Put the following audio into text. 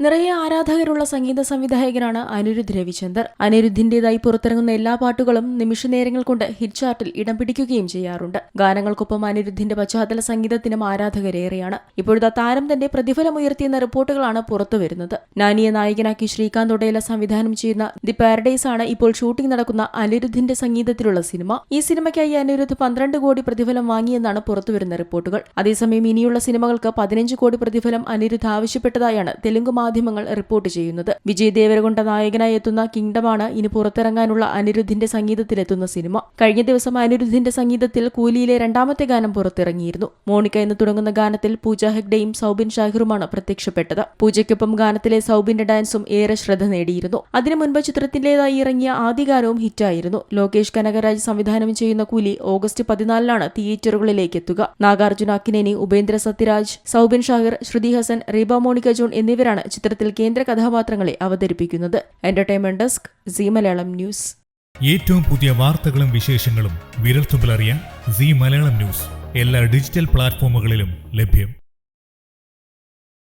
നിറയെ ആരാധകരുള്ള സംഗീത സംവിധായകനാണ് അനിരുദ്ധ് രവിചന്ദർ. അനിരുദ്ധിന്റേതായി പുറത്തിറങ്ങുന്ന എല്ലാ പാട്ടുകളും നിമിഷനേരങ്ങൾ കൊണ്ട് ഹിറ്റ് ചാർട്ടിൽ ഇടം പിടിക്കുകയും ചെയ്യാറുണ്ട്. ഗാനങ്ങൾക്കൊപ്പം അനിരുദ്ധിന്റെ പശ്ചാത്തല സംഗീതത്തിനും ആരാധകരേറെയാണ്. ഇപ്പോഴത്തെ താരം തന്റെ പ്രതിഫലമുയർത്തിയെന്ന റിപ്പോർട്ടുകളാണ് പുറത്തുവരുന്നത് നാനിയെ നായകനാക്കി ശ്രീകാന്ത് ഒടേല സംവിധാനം ചെയ്യുന്ന ദി പാരഡൈസ് ആണ് ഇപ്പോൾ ഷൂട്ടിംഗ് നടക്കുന്ന അനിരുദ്ധിന്റെ സംഗീതത്തിലുള്ള സിനിമ. ഈ സിനിമയ്ക്കായി അനിരുദ്ധ് പന്ത്രണ്ട് കോടി പ്രതിഫലം വാങ്ങിയെന്നാണ് പുറത്തുവരുന്ന റിപ്പോർട്ടുകൾ. അതേസമയം ഇനിയുള്ള സിനിമകൾക്ക് പതിനഞ്ച് കോടി പ്രതിഫലം അനിരുദ്ധ് ആവശ്യപ്പെട്ടതായാണ് തെലുങ്ക് മാധ്യമങ്ങൾ റിപ്പോർട്ട് ചെയ്യുന്നത്. വിജയ് ദേവരകൊണ്ട നായകനായി എത്തുന്ന കിങ്ഡമാണ് ഇനി പുറത്തിറങ്ങാനുള്ള അനിരുദ്ധിന്റെ സംഗീതത്തിലെത്തുന്ന സിനിമ. കഴിഞ്ഞ ദിവസം അനിരുദ്ധിന്റെ സംഗീതത്തിൽ കൂലിയിലെ രണ്ടാമത്തെ ഗാനം പുറത്തിറങ്ങിയിരുന്നു. മോണിക്ക എന്ന് തുടങ്ങുന്ന ഗാനത്തിൽ പൂജ ഹെഗ്ഡെയും സൗബിൻ ഷാഹിറുമാണ് പ്രത്യക്ഷപ്പെട്ടത്. പൂജയ്ക്കൊപ്പം ഗാനത്തിലെ സൗബിന്റെ ഡാൻസും ഏറെ ശ്രദ്ധ നേടിയിരുന്നു. അതിനു മുൻപ് ചിത്രത്തിന്റേതായി ഇറങ്ങിയ ആദ്യ ഗാനവും ഹിറ്റായിരുന്നു. ലോകേഷ് കനകരാജ് സംവിധാനം ചെയ്യുന്ന കൂലി ഓഗസ്റ്റ് പതിനാലിനാണ് തിയേറ്ററുകളിലേക്ക് എത്തുക. നാഗാർജുന അക്കിനേനി ഉപേന്ദ്ര സത്യരാജ് സൗബിൻ ഷാഹിർ ശ്രുതി ഹസൻ റീബ മോണിക്ക ജോൺ എന്നിവരാണ് ചിത്രത്തിൽ കേന്ദ്ര കഥാപാത്രങ്ങളെ അവതരിപ്പിക്കുന്നത്. Entertainment desk Zee Malayalam news. ഏറ്റവും പുതിയ വാർത്തകളും വിശേഷങ്ങളും വിരൽത്തുമ്പിൽ അറിയാൻ സി മലയാളം ന്യൂസ്. എല്ലാ ഡിജിറ്റൽ പ്ലാറ്റ്ഫോമുകളിലും ലഭ്യം.